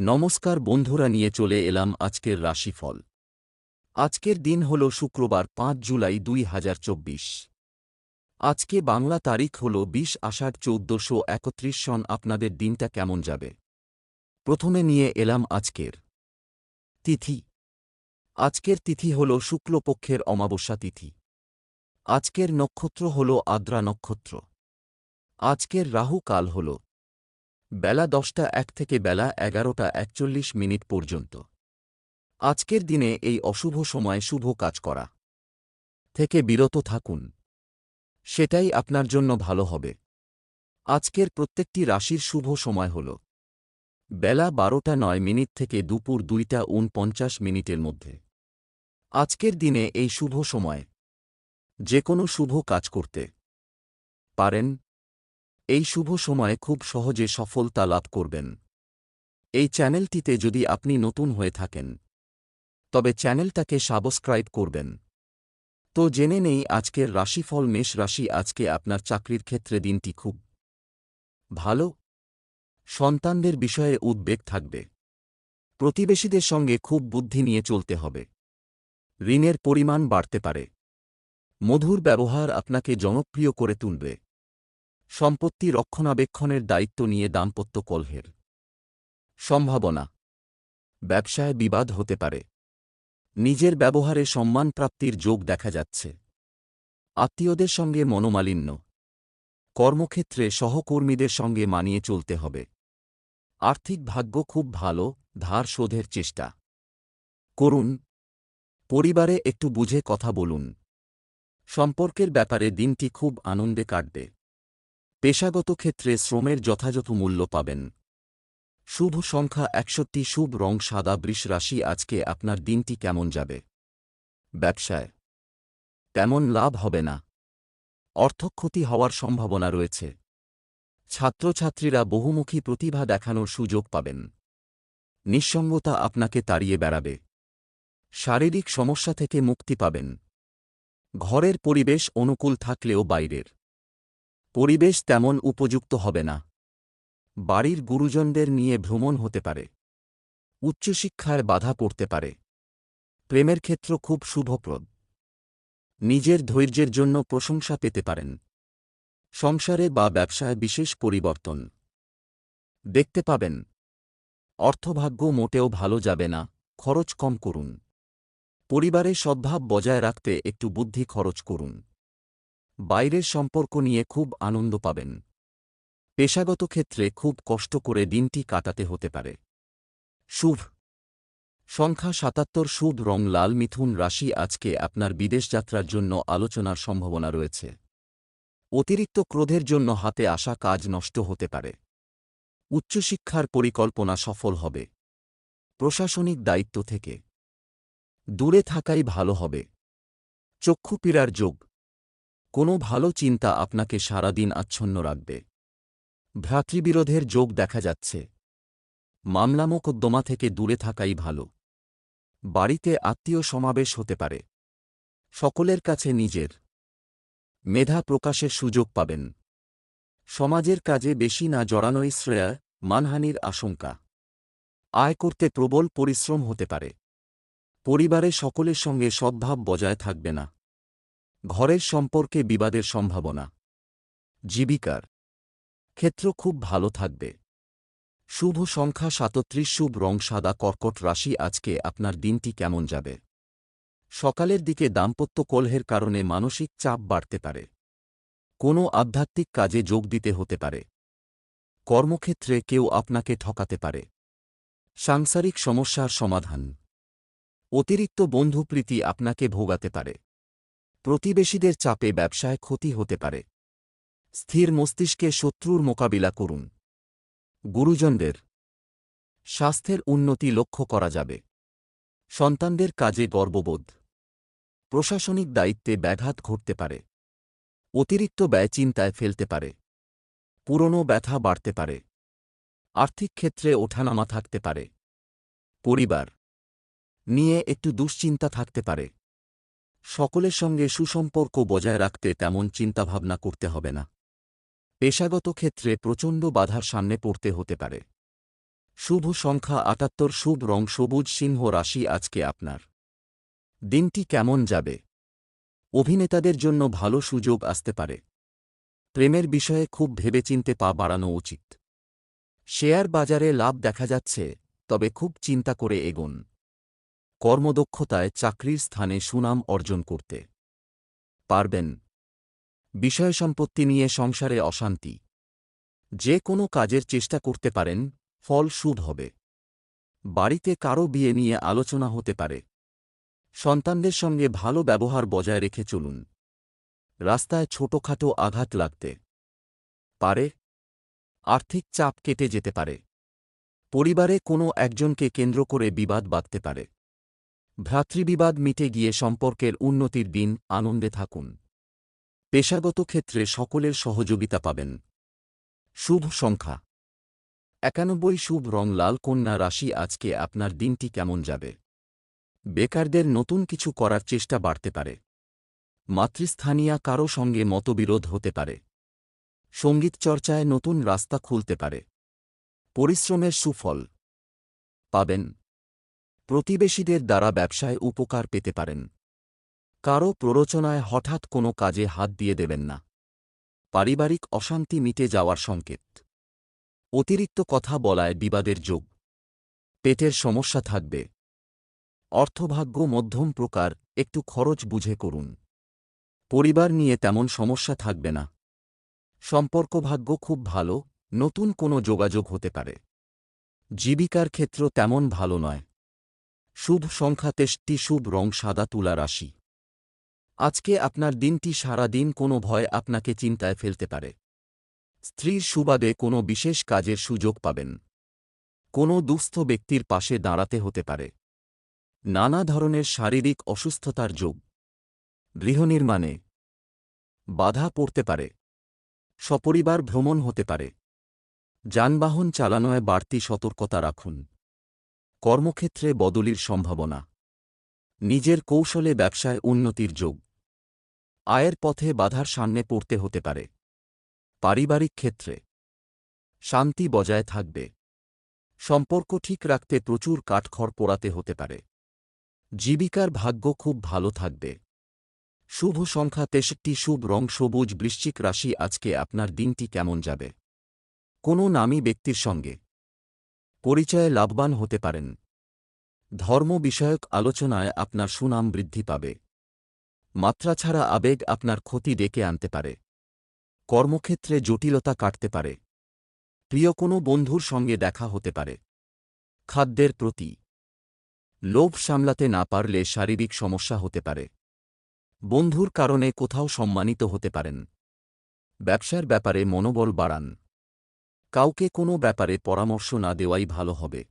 নমস্কার বন্ধুরা, নিয়ে চলে এলাম আজকের রাশিফল। আজকের দিন হল শুক্রবার, পাঁচ জুলাই দুই হাজার চব্বিশ। আজকে বাংলা তারিখ হল বিশ আষাঢ় চৌদ্দশো একত্রিশ সন। আপনাদের দিনটা কেমন যাবে? প্রথমে নিয়ে এলাম আজকের তিথি। আজকের তিথি হল শুক্লপক্ষের অমাবস্যা তিথি। আজকের নক্ষত্র হল আদ্রা নক্ষত্র। আজকের রাহু কাল হল বেলা দশটা এক থেকে বেলা এগারোটা একচল্লিশ মিনিট পর্যন্ত। আজকের দিনে এই অশুভ সময়ে শুভ কাজ করা। থেকে বিরত থাকুন। সেটাই আপনার জন্য ভালো হবে। আজকের প্রত্যেকটি রাশির শুভ সময় হল। বেলা বারোটা নয় মিনিট থেকে দুপুর দুইটা উনপঞ্চাশ মিনিটের মধ্যে। আজকের দিনে এই শুভ সময়। যে কোনো শুভ কাজ করতে। পারেন। এই শুভ সময়ে খুব সহজে সফলতা লাভ করবেন। এই চ্যানেলটিতে যদি আপনি নতুন হয়ে থাকেন, তবে চ্যানেলটাকে সাবস্ক্রাইব করবেন। তো জেনে নেই আজকের রাশিফল, মেষ রাশি আজকে আপনার চাকরির ক্ষেত্রে দিনটি খুব ভালো। সন্তানদের বিষয়ে উদ্বেগ থাকবে। প্রতিবেশীদের সঙ্গে খুব বুদ্ধি নিয়ে চলতে হবে। ঋণের পরিমাণ বাড়তে পারে। মধুর ব্যবহার আপনাকে জনপ্রিয় করে তুলবে। সম্পত্তি রক্ষণাবেক্ষণের দায়িত্ব নিয়ে দাম্পত্য কলহের সম্ভাবনা। ব্যবসায় বিবাদ হতে পারে। নিজের ব্যবহারে সম্মান প্রাপ্তির যোগ দেখা যাচ্ছে। আত্মীয়দের সঙ্গে মনোমালিন্য। কর্মক্ষেত্রে সহকর্মীদের সঙ্গে মানিয়ে চলতে হবে। আর্থিক ভাগ্য খুব ভালো, ধার শোধের চেষ্টা। করুন। পরিবারে একটু বুঝে কথা বলুন। সম্পর্কের ব্যাপারে দিনটি খুব আনন্দে কাটবে। পেশাগত ক্ষেত্রে শ্রমের যথাযথ মূল্য পাবেন। শুভ সংখ্যা একষট্টি, শুভ রং সাদা, বৃষ রাশি, আজকে আপনার দিনটি কেমন যাবে? ব্যবসায়। তেমন লাভ হবে না। অর্থক্ষতি হওয়ার সম্ভাবনা রয়েছে। ছাত্রছাত্রীরা বহুমুখী প্রতিভা দেখানোর সুযোগ পাবেন। নিঃসঙ্গতা আপনাকে তাড়িয়ে বেড়াবে। শারীরিক সমস্যা থেকে মুক্তি পাবেন। ঘরের পরিবেশ অনুকূল থাকলেও বাইরের পরিবেশ তেমন উপযুক্ত হবে না। বাড়ির গুরুজনদের নিয়ে ভ্রমণ হতে পারে। উচ্চশিক্ষায় বাধা পড়তে পারে। প্রেমের ক্ষেত্র খুব শুভপ্রদ। নিজের ধৈর্যের জন্য প্রশংসা পেতে পারেন। সংসারে বা ব্যবসায় বিশেষ পরিবর্তন। দেখতে পাবেন। অর্থভাগ্য মোটেও ভালো যাবে না। খরচ কম করুন। পরিবারে সদ্ভাব বজায় রাখতে একটু বুদ্ধি খরচ করুন। বাইরের সম্পর্ক নিয়ে খুব আনন্দ পাবেন। পেশাগত ক্ষেত্রে খুব কষ্ট করে দিনটি কাটাতে হতে পারে। শুভ। সংখ্যা সাতাত্তর শুভ রং লাল, মিথুন রাশি আজকে আপনার বিদেশ যাত্রার জন্য আলোচনার সম্ভাবনা রয়েছে। অতিরিক্ত ক্রোধের জন্য হাতে আসা কাজ নষ্ট হতে পারে। উচ্চশিক্ষার পরিকল্পনা সফল হবে। প্রশাসনিক দায়িত্ব থেকে। দূরে থাকাই ভালো হবে। চক্ষু পীড়ার যোগ। কোনো ভালো চিন্তা আপনাকে সারাদিন আচ্ছন্ন রাখবে। ভ্রাতৃবিরোধের যোগ দেখা যাচ্ছে। মামলা মোকদ্দমা থেকে দূরে থাকাই ভালো। বাড়িতে আত্মীয় সমাবেশ হতে পারে। সকলের কাছে নিজের। মেধা প্রকাশের সুযোগ পাবেন। সমাজের কাজে বেশি না জড়ানোই শ্রেয়া, মানহানির আশঙ্কা। আয় করতে প্রবল পরিশ্রম হতে পারে। পরিবারে সকলের সঙ্গে সদ্ভাব বজায় থাকবে না। ঘরের সম্পর্কে বিবাদের সম্ভাবনা। জীবিকার ক্ষেত্র খুব ভালো থাকবে। শুভ সংখ্যা সাতত্রিশ, শুভ রং সাদা, কর্কট রাশি, আজকে আপনার দিনটি কেমন যাবে? সকালের দিকে দাম্পত্য কলহের কারণে মানসিক চাপ বাড়তে পারে। কোনো আধ্যাত্মিক কাজে যোগ দিতে হতে পারে। কর্মক্ষেত্রে কেউ আপনাকে ঠকাতে পারে। সাংসারিক সমস্যার সমাধান। অতিরিক্ত বন্ধুপ্রীতি আপনাকে ভোগাতে পারে। প্রতিবেশীদের চাপে ব্যবসায় ক্ষতি হতে পারে। স্থির মস্তিষ্কে শত্রুর মোকাবিলা করুন। গুরুজনদের স্বাস্থ্যের উন্নতি লক্ষ্য করা যাবে। সন্তানদের কাজে গর্ববোধ। প্রশাসনিক দায়িত্বে ব্যাঘাত ঘটতে পারে। অতিরিক্ত ব্যয় চিন্তায় ফেলতে পারে। পুরনো ব্যথা বাড়তে পারে। আর্থিক ক্ষেত্রে ওঠানামা থাকতে পারে। পরিবার নিয়ে একটু দুশ্চিন্তা থাকতে পারে। সকলের সঙ্গে সুসম্পর্ক বজায় রাখতে তেমন চিন্তাভাবনা করতে হবে না। পেশাগত ক্ষেত্রে প্রচণ্ড বাধার সামনে পড়তে হতে পারে। শুভ সংখ্যা আটাত্তর, শুভ রং, সবুজ সিংহ রাশি আজকে আপনার। দিনটি কেমন যাবে? অভিনেতাদের জন্য ভালো সুযোগ আসতে পারে। প্রেমের বিষয়ে খুব ভেবেচিন্তে পা বাড়ানো উচিত। শেয়ার বাজারে লাভ দেখা যাচ্ছে, তবে খুব চিন্তা করে এগোন। কর্মদক্ষতায় চাকরির স্থানে সুনাম অর্জন করতে। পারবেন। বিষয় সম্পত্তি নিয়ে সংসারে অশান্তি। যে কোনো কাজের চেষ্টা করতে পারেন, ফল শুভ হবে। বাড়িতে কারও বিয়ে নিয়ে আলোচনা হতে পারে। সন্তানদের সঙ্গে ভালো ব্যবহার বজায় রেখে চলুন। রাস্তায় ছোটখাটো আঘাত লাগতে পারে। আর্থিক চাপ কেটে যেতে পারে। পরিবারে কোনো একজনকে কেন্দ্র করে বিবাদ বাঁধতে পারে। ভ্রাতৃবিবাদ মিটে গিয়ে সম্পর্কের উন্নতির দিন আনন্দে থাকুন। পেশাগত ক্ষেত্রে সকলের সহযোগিতা পাবেন। শুভ সংখ্যা। একানব্বই শুভ রং লাল কন্যা রাশি আজকে আপনার দিনটি কেমন যাবে? বেকারদের নতুন কিছু করার চেষ্টা বাড়তে পারে। মাতৃস্থানীয়া কারও সঙ্গে মতবিরোধ হতে পারে। সংগীত চর্চায় নতুন রাস্তা খুলতে পারে। পরিশ্রমের সুফল পাবেন। প্রতিবেশীদের দ্বারা ব্যবসায় উপকার পেতে পারেন। কারও প্ররোচনায় হঠাৎ কোনো কাজে হাত দিয়ে দেবেন না। পারিবারিক অশান্তি মিটে যাওয়ার সংকেত। অতিরিক্ত কথা বলায় বিবাদের যোগ। পেটের সমস্যা থাকবে। অর্থভাগ্য মধ্যম প্রকার, একটু খরচ বুঝে করুন। পরিবার নিয়ে তেমন সমস্যা থাকবে না। সম্পর্কভাগ্য খুব ভালো, নতুন কোনো যোগাযোগ হতে পারে। জীবিকার ক্ষেত্র তেমন ভালো নয়। শুভ সংখ্যা তেষ্টি শুভ রং সাদা তুলা রাশি। আজকে আপনার দিনটি সারা দিন কোনো ভয় আপনাকে চিন্তায় ফেলতে পারে। স্ত্রীর সুবাদে কোনো বিশেষ কাজের সুযোগ পাবেন। কোনো দুস্থ ব্যক্তির পাশে দাঁড়াতে হতে পারে। নানা ধরনের শারীরিক অসুস্থতার যোগ। গৃহনির্মাণে বাধা পড়তে পারে। সপরিবার ভ্রমণ হতে পারে। যানবাহন চালানোয় বাড়তি সতর্কতা রাখুন। কর্মক্ষেত্রে বদলির সম্ভাবনা। নিজের কৌশলে ব্যবসায় উন্নতির যোগ। আয়ের পথে বাধার সামনে পড়তে হতে পারে। পারিবারিক ক্ষেত্রে। শান্তি বজায় থাকবে। সম্পর্ক ঠিক রাখতে প্রচুর কাঠখড় পোড়াতে হতে পারে। জীবিকার ভাগ্য খুব ভালো থাকবে। শুভ সংখ্যা তেষট্টি, শুভ রং, সবুজ, বৃশ্চিক রাশি, আজকে আপনার দিনটি কেমন যাবে? কোনো নামী ব্যক্তির সঙ্গে। পরিচয়ে লাভবান হতে পারেন। ধর্ম বিষয়ক আলোচনায় আপনার সুনাম বৃদ্ধি পাবে। মাত্রা ছাড়া আবেগ আপনার ক্ষতি ডেকে আনতে পারে। কর্মক্ষেত্রে জটিলতা কাটতে পারে। প্রিয় কোনো বন্ধুর সঙ্গে দেখা হতে পারে। খাদ্যের প্রতি লোভ সামলাতে না পারলে শারীরিক সমস্যা হতে পারে। বন্ধুর কারণে কোথাও সম্মানিত হতে পারেন। ব্যবসার ব্যাপারে মনোবল বাড়ান। কাউকে কোনো ব্যাপারে পরামর্শ না দেওয়াই ভালো হবে।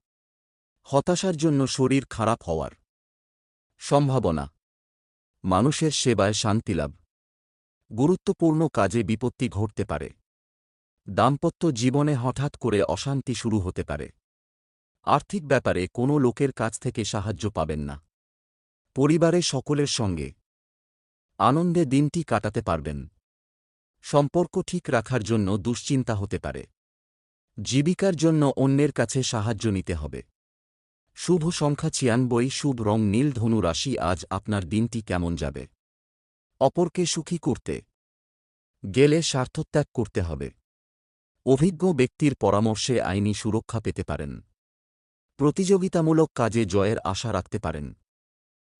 হতাশার জন্য শরীর খারাপ হওয়ার সম্ভাবনা। মানুষের সেবায় শান্তিলাভ গুরুত্বপূর্ণ কাজে বিপত্তি ঘটতে পারে। দাম্পত্য জীবনে হঠাৎ করে অশান্তি শুরু হতে পারে। আর্থিক ব্যাপারে কোনো লোকের কাছ থেকে সাহায্য পাবেন না। পরিবারে সকলের সঙ্গে আনন্দে দিনটি কাটাতে পারবেন। সম্পর্ক ঠিক রাখার জন্য দুশ্চিন্তা হতে পারে। জীবিকার জন্য অন্যের কাছে সাহায্য নিতে হবে। শুভ সংখ্যা ছিয়ানব্বই, শুভ রং নীল, ধনু রাশি, আজ আপনার দিনটি কেমন যাবে? অপরকে সুখী করতে গেলে স্বার্থত্যাগ করতে হবে। অভিজ্ঞ ব্যক্তির পরামর্শে আইনি সুরক্ষা পেতে পারেন। প্রতিযোগিতামূলক কাজে জয়ের আশা রাখতে পারেন।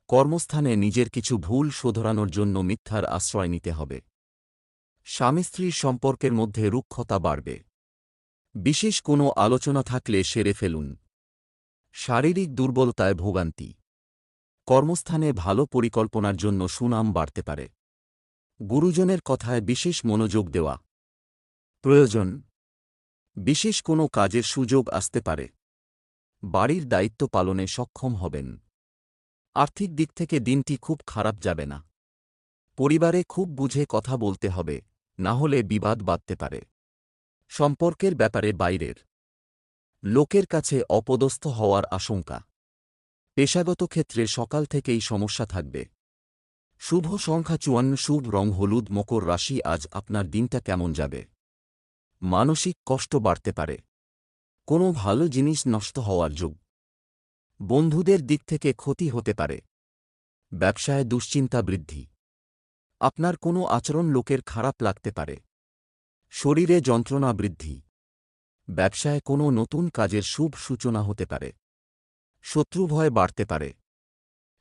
কর্মস্থানে নিজের কিছু ভুল শোধরানোর জন্য মিথ্যার আশ্রয় নিতে হবে। স্বামী স্ত্রীর সম্পর্কের মধ্যে রুক্ষতা বাড়বে। বিশেষ কোনো আলোচনা থাকলে সেরে ফেলুন। শারীরিক দুর্বলতায় ভোগান্তি। কর্মস্থানে ভালো পরিকল্পনার জন্য সুনাম বাড়তে পারে। গুরুজনের কথায় বিশেষ মনোযোগ দেওয়া। প্রয়োজন। বিশেষ কোনো কাজের সুযোগ আসতে পারে। বাড়ির দায়িত্ব পালনে সক্ষম হবেন। আর্থিক দিক থেকে দিনটি খুব খারাপ যাবে না। পরিবারে খুব বুঝে কথা বলতে হবে, না হলে বিবাদ বাঁধতে পারে। সম্পর্কের ব্যাপারে বাইরের লোকের কাছে অপদস্থ হওয়ার আশঙ্কা। পেশাগত ক্ষেত্রে সকাল থেকেই সমস্যা থাকবে। শুভ সংখ্যা চুয়ান্ন, শুভ রং হলুদ, মকর রাশি, আজ আপনার দিনটা কেমন যাবে? মানসিক কষ্ট বাড়তে পারে। কোনো ভালো জিনিস নষ্ট হওয়ার যোগ। বন্ধুদের দিক থেকে ক্ষতি হতে পারে। ব্যবসায় দুশ্চিন্তা বৃদ্ধি। আপনার কোনো আচরণ লোকের খারাপ লাগতে পারে। শরীরে যন্ত্রণা বৃদ্ধি। ব্যবসায় কোনো নতুন কাজের শুভ সূচনা হতে পারে। শত্রুভয় বাড়তে পারে।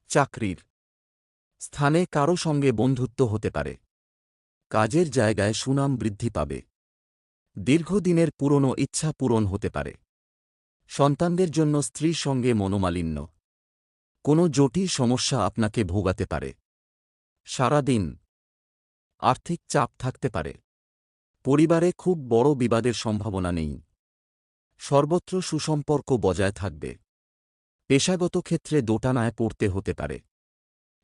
চাকরির স্থানে কারও সঙ্গে বন্ধুত্ব হতে পারে। কাজের জায়গায় সুনাম বৃদ্ধি পাবে। দীর্ঘদিনের পুরনো ইচ্ছা পূরণ হতে পারে। সন্তানদের জন্য স্ত্রীর সঙ্গে মনোমালিন্য। কোনো জটিল সমস্যা আপনাকে ভোগাতে পারে। সারাদিন আর্থিক চাপ থাকতে পারে। পরিবারে খুব বড় বিবাদের সম্ভাবনা নেই। সর্বত্র সুসম্পর্ক বজায় থাকবে। পেশাগত ক্ষেত্রে দোটানায় পড়তে হতে পারে।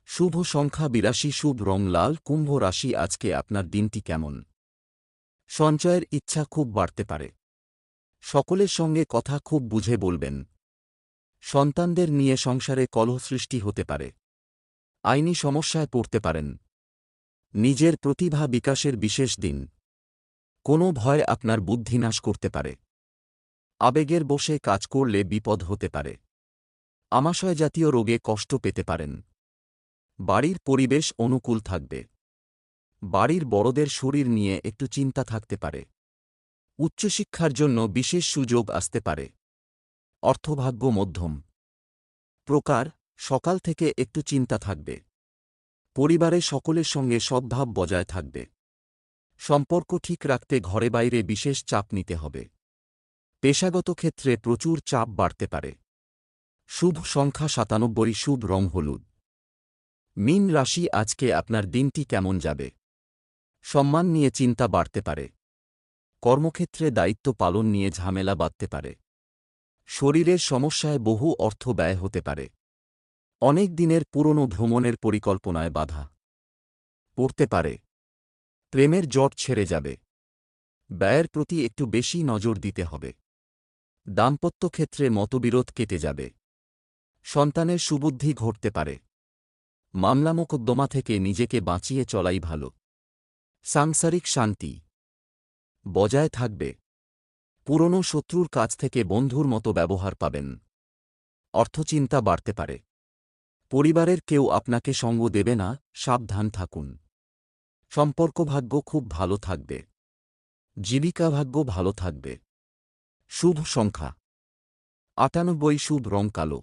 শুভ সংখ্যা বিরাশি, শুভ রং লাল, কুম্ভ রাশি, আজকে আপনার দিনটি কেমন? সঞ্চয়ের ইচ্ছা খুব বাড়তে পারে। সকলের সঙ্গে কথা খুব বুঝে বলবেন। সন্তানদের নিয়ে সংসারে কলহ সৃষ্টি হতে পারে। আইনি সমস্যায় পড়তে পারেন। নিজের প্রতিভা বিকাশের বিশেষ দিন। কোনো ভয় আপনার বুদ্ধি নাশ করতে পারে। আবেগের বসে কাজ করলে বিপদ হতে পারে। আমাশয় জাতীয় রোগে কষ্ট পেতে পারেন। বাড়ির পরিবেশ অনুকূল থাকবে। বাড়ির বড়দের শরীর নিয়ে একটু চিন্তা থাকতে পারে। উচ্চশিক্ষার জন্য বিশেষ সুযোগ আসতে পারে। অর্থভাগ্য মধ্যম। প্রকার, সকাল থেকে একটু চিন্তা থাকবে। পরিবারে সকলের সঙ্গে সদ্ভাব বজায় থাকবে। সম্পর্ক ঠিক রাখতে ঘরে বাইরে বিশেষ চাপ নিতে হবে। পেশাগত ক্ষেত্রে প্রচুর চাপ বাড়তে পারে। শুভ সংখ্যা সাতানব্বই, শুভ রং হলুদ। মিন রাশি আজকে আপনার দিনটি কেমন যাবে? সম্মান নিয়ে চিন্তা বাড়তে পারে। কর্মক্ষেত্রে দায়িত্ব পালন নিয়ে ঝামেলা বাঁধতে পারে। শরীরের সমস্যায় বহু অর্থ ব্যয় হতে পারে। অনেক দিনের পুরনো ভ্রমণের পরিকল্পনায় বাধা পড়তে পারে। প্রেমের জট ছেড়ে যাবে। ব্যয়ের প্রতি একটু বেশি নজর দিতে হবে। দাম্পত্য ক্ষেত্রে মতবিরোধ কেটে যাবে। সন্তানের সুবুদ্ধি ঘটতে পারে। মামলা মোকদ্দমা থেকে নিজেকে বাঁচিয়ে চলাই ভালো। সাংসারিক শান্তি বজায় থাকবে। পুরনো শত্রুর কাছ থেকে বন্ধুর মতো ব্যবহার পাবেন। অর্থচিন্তা বাড়তে পারে। পরিবারের কেউ আপনাকে সঙ্গ দেবে না, সাবধান থাকুন। সম্পর্কভাগ্য খুব ভালো থাকবে। জীবিকা ভাগ্য ভালো থাকবে। শুভ সংখ্যা। আটানব্বই শুভ রং কালো।